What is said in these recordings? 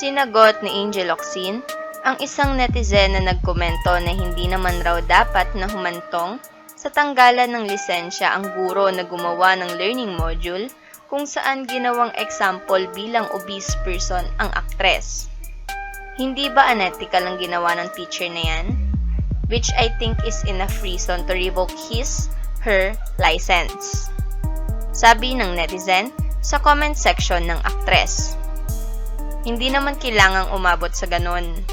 Sinagot ni Angel Oxin ang isang netizen na nagkomento na hindi naman raw dapat na humantong sa tanggalan ng lisensya ang guro na gumawa ng learning module kung saan ginawang example bilang obese person ang aktres. Hindi ba unethical ang ginawa ng teacher na yan? Which I think is enough reason to revoke his, her license. Sabi ng netizen sa comment section ng aktres. Hindi naman kailangang umabot sa ganon.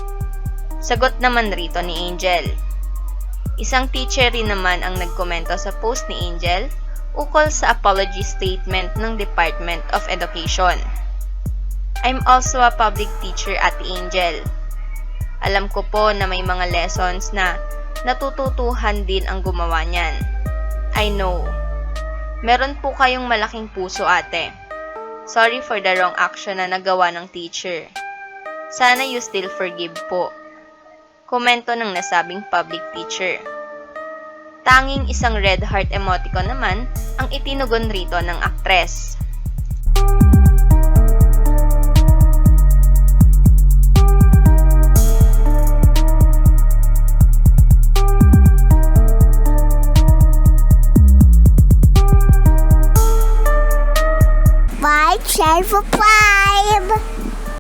Sagot naman rito ni Angel. Isang teacher rin naman ang nagkomento sa post ni Angel ukol sa apology statement ng Department of Education. I'm also a public teacher at Angel. Alam ko po na may mga lessons na natututuhan din ang gumawa niyan. I know. Meron po kayong malaking puso ate. Sorry for the wrong action na nagawa ng teacher. Sana you still forgive po. Komento ng nasabing public teacher. Tanging isang red heart emoticon naman ang itinugon rito ng aktres. like, for subscribe.